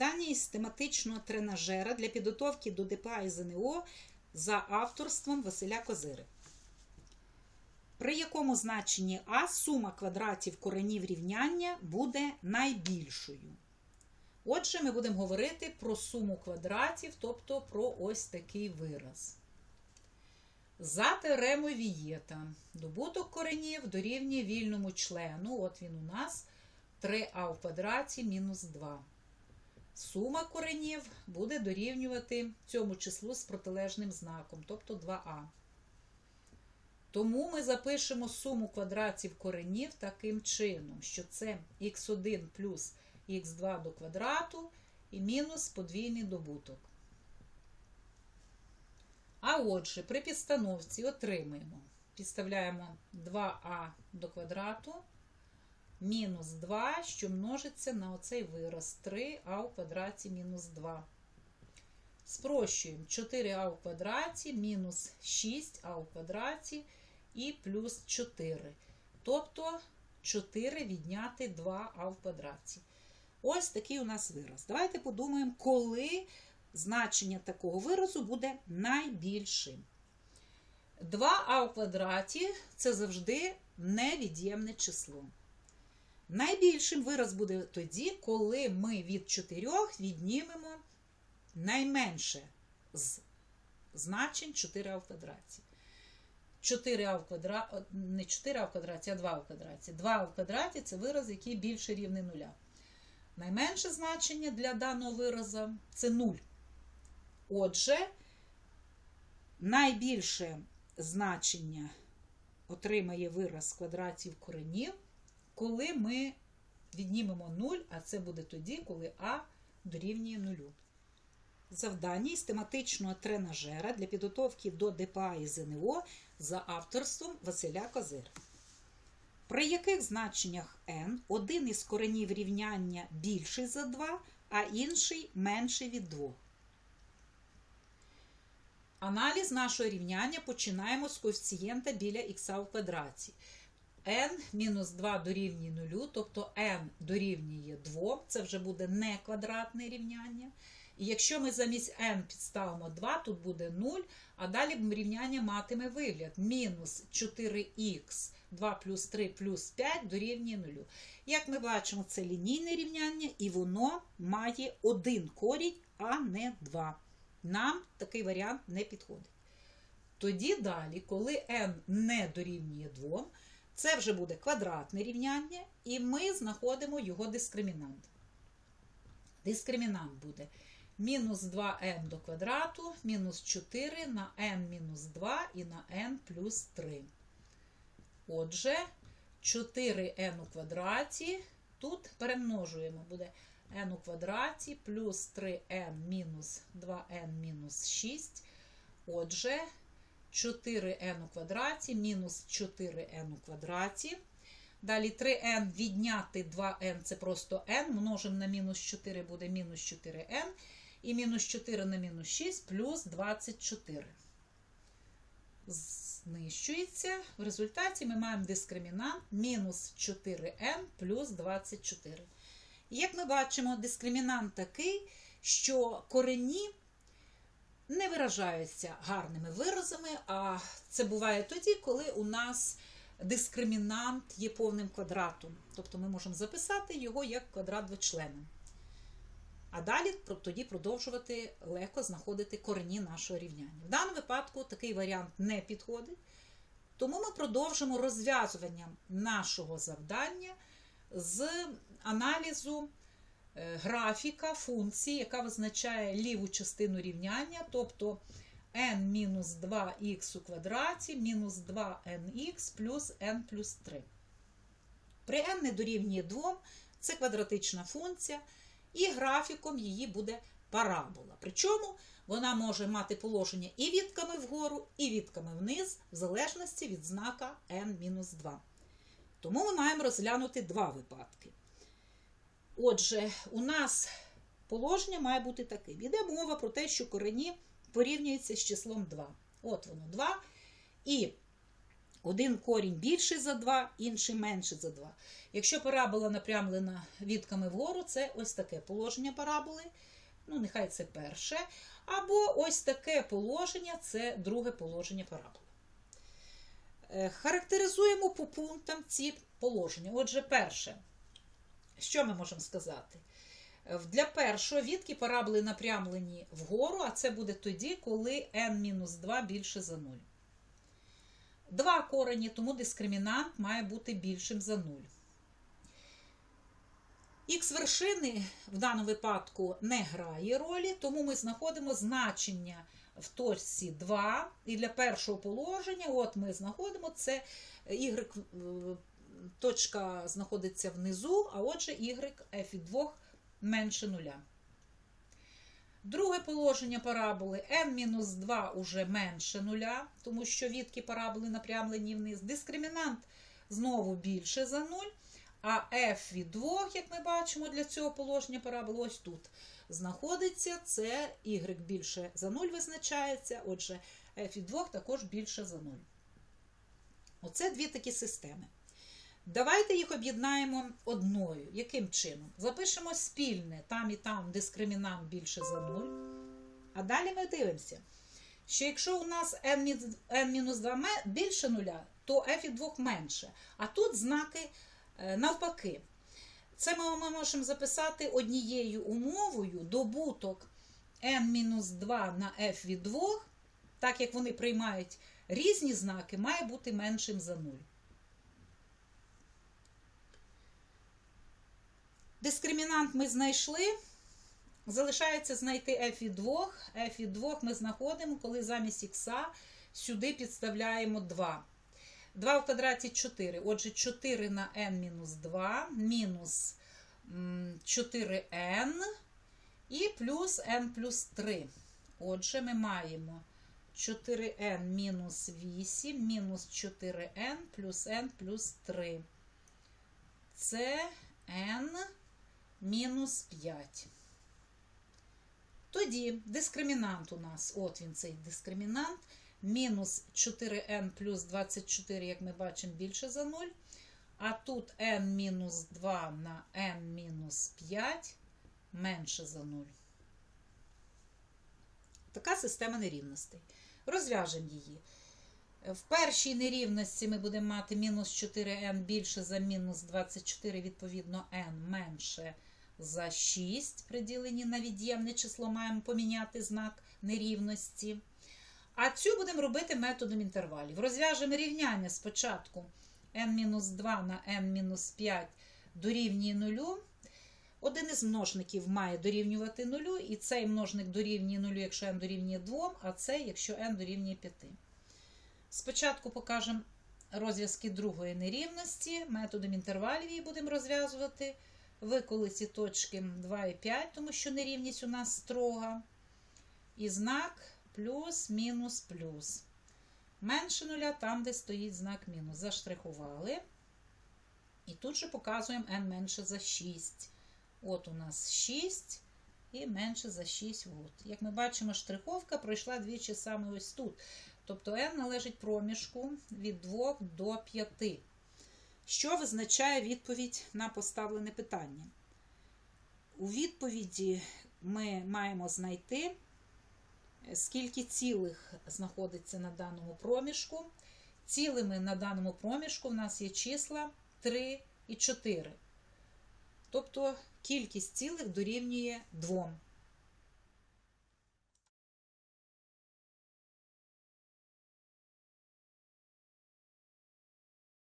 Завдання із тематичного тренажера для підготовки до ДПА і ЗНО за авторством Василя Козири. При якому значенні А сума квадратів коренів рівняння буде найбільшою. Отже, ми будемо говорити про суму квадратів, тобто про ось такий вираз. За теоремою Вієта добуток коренів дорівнює вільному члену. От він у нас 3а в квадраті мінус 2. Сума коренів буде дорівнювати цьому числу з протилежним знаком, тобто 2а. Тому ми запишемо суму квадратів коренів таким чином, що це х1 плюс х2 до квадрату і мінус подвійний добуток. А отже, при підстановці отримаємо. Підставляємо 2а до квадрату мінус 2, що множиться на оцей вираз 3а у квадраті мінус 2. Спрощуємо 4а у квадраті мінус 6а у квадраті і плюс 4. Тобто 4 відняти 2а в квадраті. Ось такий у нас вираз. Давайте подумаємо, коли значення такого виразу буде найбільшим. 2а у квадраті це завжди невід'ємне число. Найбільшим вираз буде тоді, коли ми від 4 віднімемо найменше з значень 4а в квадраті. 4а в квадраті, не 4а в квадраті, а 2 в квадраті. 2 в квадраті це вираз, який більше рівний нуля. Найменше значення для даного виразу це 0. Отже, найбільше значення отримає вираз квадратів коренів, коли ми віднімемо 0, а це буде тоді, коли А дорівнює 0. Завдання із тематичного тренажера для підготовки до ДПА і ЗНО за авторством Василя Козир. При яких значеннях n один із коренів рівняння більший за 2, а інший менший від 2. Аналіз нашого рівняння починаємо з коефіцієнта біля х в квадраті. N мінус 2 дорівнює 0, тобто n дорівнює 2, це вже буде не квадратне рівняння. І якщо ми замість n підставимо 2, тут буде 0, а далі рівняння матиме вигляд. Мінус 4х 2 плюс 3 плюс 5 дорівнює 0. Як ми бачимо, це лінійне рівняння, і воно має один корінь, а не 2. Нам такий варіант не підходить. Тоді далі, коли n не дорівнює 2, це вже буде квадратне рівняння, і ми знаходимо його дискримінант. Дискримінант буде мінус 2n до квадрату, мінус 4 на n мінус 2 і на n плюс 3. Отже, 4n у квадраті. Тут перемножуємо, буде n у квадраті плюс 3n мінус 2n мінус 6. Отже, 4n у квадраті мінус 4n у квадраті. Далі 3n відняти 2n це просто n. Множимо на мінус 4 буде мінус 4n. І мінус 4 на мінус 6 плюс 24. Знищується. В результаті ми маємо дискримінант мінус 4n плюс 24. І як ми бачимо, дискримінант такий, що корені не виражаються гарними виразами, а це буває тоді, коли у нас дискримінант є повним квадратом. Тобто ми можемо записати його як квадрат двочлена. А далі тоді продовжувати легко знаходити корені нашого рівняння. В даному випадку такий варіант не підходить, тому ми продовжимо розв'язування нашого завдання з аналізу графіка функції, яка визначає ліву частину рівняння, тобто n-2х у квадраті мінус 2nx плюс n плюс 3. При n не дорівнює 2 це квадратична функція. І графіком її буде парабола. Причому вона може мати положення і відками вгору, і відками вниз, в залежності від знака n-2. Тому ми маємо розглянути два випадки. Отже, у нас положення має бути таким. Іде мова про те, що корені порівнюються з числом 2. От воно 2. І один корінь більший за 2, інший менший за 2. Якщо парабола напрямлена відками вгору, це ось таке положення параболи. Ну, нехай це перше. Або ось таке положення це друге положення параболи. Е, Характеризуємо по пунктам ці положення. Отже, перше, що ми можемо сказати? Е, Для першого відки параболи напрямлені вгору, а це буде тоді, коли n-2 більше за 0. Два корені, тому дискримінант має бути більшим за 0. Х вершини в даному випадку не грає ролі, тому ми знаходимо значення в точці 2. І для першого положення, от ми знаходимо це y, е, точка знаходиться внизу, а отже, y f від 2 менше нуля. Друге положення параболи n-2 уже менше нуля, тому що відки параболи напрямлені вниз. Дискримінант знову більше за 0. А f від 2, як ми бачимо, для цього положення параболи ось тут знаходиться. Це y більше за 0 визначається. Отже, f від 2 також більше за 0. Оце дві такі системи. Давайте їх об'єднаємо одною. Яким чином? Запишемо спільне, там і там дискримінант більше за 0. А далі ми дивимося, що якщо у нас n-2 більше 0, то f від 2 менше. А тут знаки е, навпаки. Це ми можемо записати однією умовою добуток n-2 на f від 2, так як вони приймають різні знаки, має бути меншим за 0. Дискримінант ми знайшли. Залишається знайти f від 2. f від 2 ми знаходимо, коли замість х сюди підставляємо 2. 2 в квадраті 4. Отже, 4 на n-2 мінус 4n і плюс n плюс 3. Отже, ми маємо 4n мінус 8 мінус 4n плюс n плюс 3. Це n мінус 5. Тоді дискримінант у нас, от він цей дискримінант, мінус 4n плюс 24, як ми бачимо, більше за 0. А тут n мінус 2 на n мінус 5 менше за 0. Така система нерівностей. Розв'яжемо її. В першій нерівності ми будемо мати мінус 4n більше за мінус 24, відповідно, n менше за 6. Приділені на від'ємне число маємо поміняти знак нерівності. А цю будемо робити методом інтервалів. Розв'яжемо рівняння спочатку n-2 на n-5 дорівнює 0. Один із множників має дорівнювати 0, і цей множник дорівнює 0, якщо n дорівнює 2, а цей, якщо n дорівнює 5. Спочатку покажемо розв'язки другої нерівності. Методом інтервалів її будемо розв'язувати. Виколи ці точки 2 і 5, тому що нерівність у нас строга. І знак плюс, мінус, плюс. Менше нуля там, де стоїть знак мінус. Заштрихували. І тут же показуємо n менше за 6. От у нас 6 і менше за 6. От. Як ми бачимо, штриховка пройшла двічі саме ось тут. Тобто n належить проміжку від 2 до 5. Що визначає відповідь на поставлене питання? У відповіді ми маємо знайти, скільки цілих знаходиться на даному проміжку. Цілими на даному проміжку в нас є числа 3 і 4. Тобто кількість цілих дорівнює 2.